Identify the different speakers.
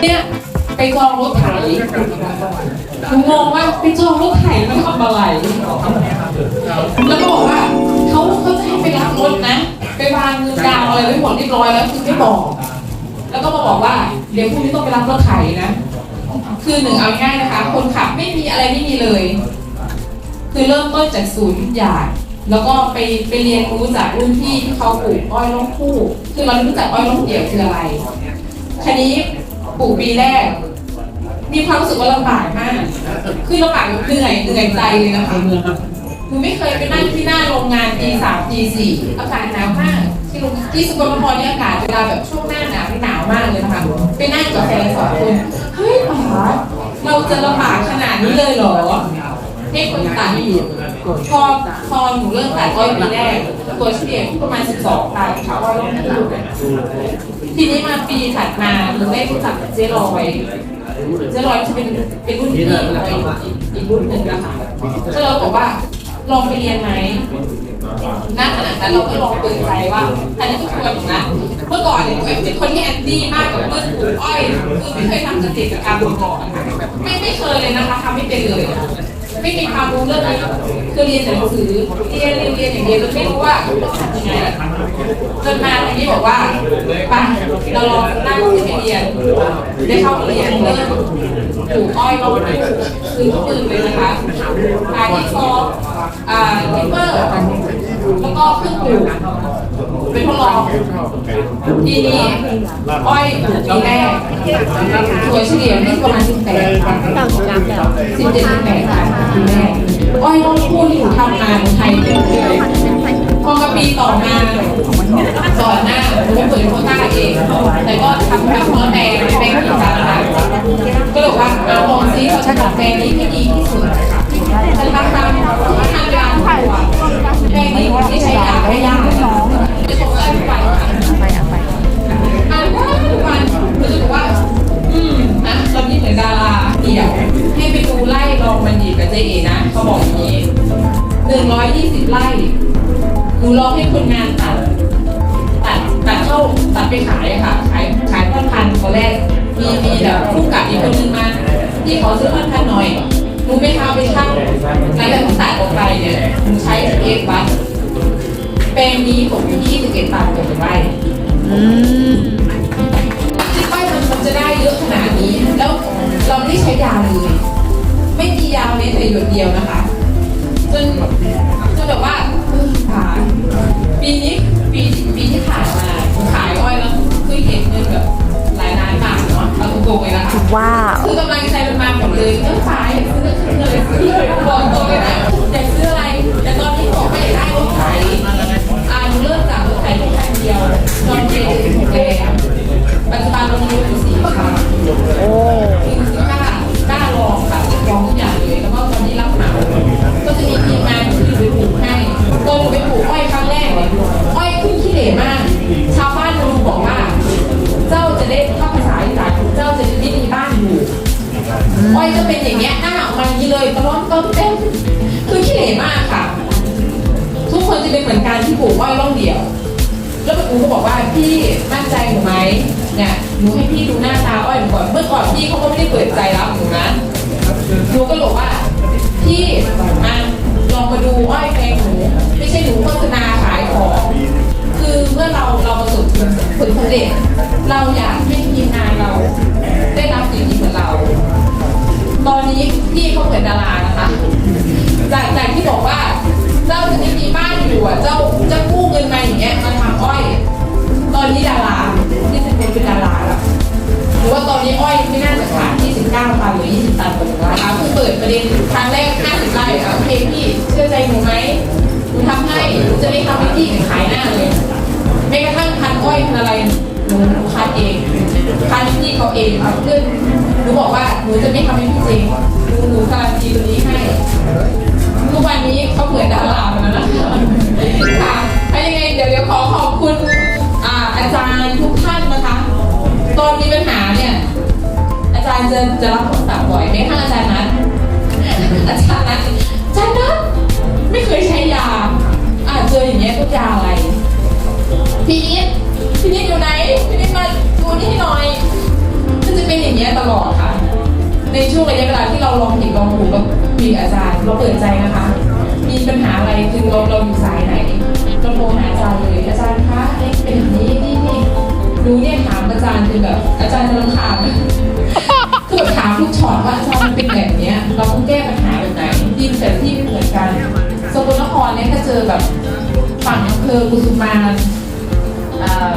Speaker 1: เนี่ย ไปจองรถไถหนูงงว่าไปจองรถไถมาทำอะไร แล้วก็บอกว่าเขาเขาจะให้ไปรับรถนะ ไปวางเงินดาวอะไรไว้หมดเรียบร้อยแล้วคือไม่บอก แล้วก็มาบอกว่าเดี๋ยวพรุ่งนี้ต้องไปรับรถไถนะ คือหนึ่งเอาง่ายนะคะ คนขับไม่มีอะไรไม่มีเลย คือเริ่มต้นจากศูนย์ทุกอย่าแล้วก็ไปไปเรียนรู้จากรุ่นพี่ที่เขาปลูกอ้อยล้องคู่ คือเรารู้จักอ้อยล้องเดี่ยวคืออะไรคันนี้ปลูกปีแรก มีความรู้สึกว่าลำบากมาก คือลำบากเหนื่อยเหนื่อยใจเลยนะคะหนูไม่เคยไปนั่งที่หน้าโรงงานปีสามปีสี่อากาศหนาวมาก ที่โรงที่สกลนครนี่อากาศเวลาแบบช่วงหน้าหนาวนี่หนาวมากเลยนะคะไปนั่งกับแฟนสองคนเฮ้ยป๋าเราจะลำบากขนาดนี้เลยเหรอให้คนตัดพอพอหนูเริ่มตัดอ้อยปีแรกตัวเฉลี่ยประมาณ 12ตันค่ะอ้อยต้องตัดทีนี้มาปีถัดมาหนูได้รู้จักเจลอย เจลอยจะเป็นเป็นรุ่นพี่อีกอีกรุ่นหนึ่งนะคะก็เราบอกว่าลองไปเรียนไหมณขณะนั้นเราก็ลองเปิดใจว่าอันนี้ก็ควรนะ เมื่อก่อนเนี่ยเป็นคนที่แอนตี้มากกับเรื่องปลูกอ้อยคือไม่เคยทำเกษตรกรรมมาก่อนไม่ไม่เคยเลยนะคะทำไม่เป็นเลย ไม่มีความรู้เรื่องนี้ คือเรียนแต่หนังสือเรียนเรียนเรียนอย่างเดียวจนไม่รู้ว่าต้องทำยังไงจนมาทางนี้บอกว่าไปเราลองนั่งที่ไปเรียนได้เข้าเรียนเริ่มปลูกอ้อยลงคือทุกตื่นเลยนะคะอาที่ซอฟอ่าทิปเปอร์แล้วก็เครื่องปลูกเป็นทดลองทีนี้อ้อยปลูกปีแรกตัวเฉลี่ยที่ประมาณ18ค่ะเก้าสิบน้ำแล้วสิบเจ็ดสิบแปดค่ะปีแรก อ้อยต้องพูดที่หนูทำมาในไทยเป็นเลยพอมาปีต่อมาก่อนหน้าหนูไปเปิดโคต้าเอง แต่ก็ทำแบบเมื่อแปลงแปลงกี่จาระก็เลยว่าเอาลองซิเราจะทำแปลงนี้ที่ดีที่สุดจะทำตามทำงานถ่ายว่าแปลงนี้ไม่ใช้งาไม่ยาก 120 ไร่หนูรอให้คนงานตัดตัดตัดเข้าตัดไปขายค่ะขายขายต้นพันธุ์ตอนแรกมีมีแบบคู่กับอีกคนนึงมาที่ขอซื้อต้นพันธุ์หน่อยหนูไม่ทำไปช่างหลังจากหนูตัดออกไปเนี่ยหนูใช้เอ็กบัสแปลงนี้ผมอยู่ที่21ตันต่อไร่ที่ป้ายมันจะได้เยอะขนาดนี้ แล้วเราไม่ใช้ยาเลย ไม่มียาเม็ดแต่หยดเดียวนะคะ จนจนแบบว่าเออผ่านปีนี้ปีปีที่ผ่านมาขายอ้อยแล้วคือเห็นเงินแบบหลายล้านบาทเนาะเอาตรงๆเลยนะคะ
Speaker 2: ว้าว
Speaker 1: คือกำลังใจมันมาหมดเลยเรื่องขายอยากซื้อเลยซื้อเลยบอกต
Speaker 2: อ้อย
Speaker 1: จะเป็นอย่างเงี้ยหน้าออกมาอย่างนี้เลยตะล้อนต้นเต้นคือขี้เหร่มากค่ะ ทุกคนจะเป็นเหมือนกันที่ปลูกอ้อยร่องเดี่ยว แล้วหนูก็บอกว่าพี่มั่นใจหนูไหมเนี่ยหนูให้พี่ดูหน้าตาอ้อยหนูก่อนเมื่อก่อนพี่เขาก็ไม่ได้เปิดใจรับหนูนะหนูก็บอกว่าพี่มาลองมาดูอ้อยแพงหนูไม่ใช่หนูโฆษณาขายของคือเมื่อเราเราประสบผลสำเร็จเราอยากให้ทีมงานเราได้รับสิ่ง ตอนนี้พี่เขาเหมือนดารานะคะ จากจากที่บอกว่า เจ้าจะไม่มีบ้านอยู่อะเจ้าจะกู้เงินมาอย่างเงี้ยมาทำอ้อย ตอนนี้ดาราที่จะเป็นเป็นดาราแล้วหรือว่าตอนนี้อ้อยไม่น่าจะขาด29ตันหรือ 20 ตันต่อหนึ่งไร่นะคะเพิ่งเปิดประเด็นครั้งแรก 50ไร่อะโอเคพี่เชื่อใจหนูไหมหนูทำให้หนูจะไม่ทำให้พี่ขายหน้าเลยแม้กระทั่งพันอ้อยพันอะไรหนูหนูคัดเองคัดพี่เขาเองเอาเพื่อนหนูบอกว่า นูจะไม่ทำให้พี่จริงหนูการันตีตัวนี้ให้ทุกวันนี้เขาเหมือนดาราแล้วนะค่ะถ้ายังไงเดี๋ยวเดี๋ยวขอขอบคุณอาอาจารย์ทุกท่านนะคะ ตอนมีปัญหาเนี่ย อาจารย์จะจะรับโทรศัพท์บ่อยไม่ท่านอาจารย์นัทอาจารย์นัทอาจารย์นัทไม่เคยใช้ยาอาจเจออย่างเงี้ยกยาอะไร พี่นิดพี่นิดอยู่ไหนพี่นิดมาดูนี่หน่อยมันจะเป็นอย่างเงี้ยตลอดค่ะ ในช่วงระยะเวลาที่เราลองผิดลองถูกกับคุยกับอาจารย์เราเปิดใจนะคะ มีปัญหาอะไรคือเราเราอยู่สายไหนเราโทรหาอาจารย์เลยอาจารย์คะเอ๊ะเป็นอย่างนี้นี่นี่หนูเนี่ยถามอาจารย์คือแบบอาจารย์จะรำคาญคือแบบถามทุกช็อตว่าอาจารย์มันเป็นแบบเนี้ยเราต้องแก้ปัญหาแบบไหนดินแต่ที่ไม่เหมือนกันสกลนครเนี่ยถ้าเจอแบบฝั่งอำเภอกุสุมานอ่า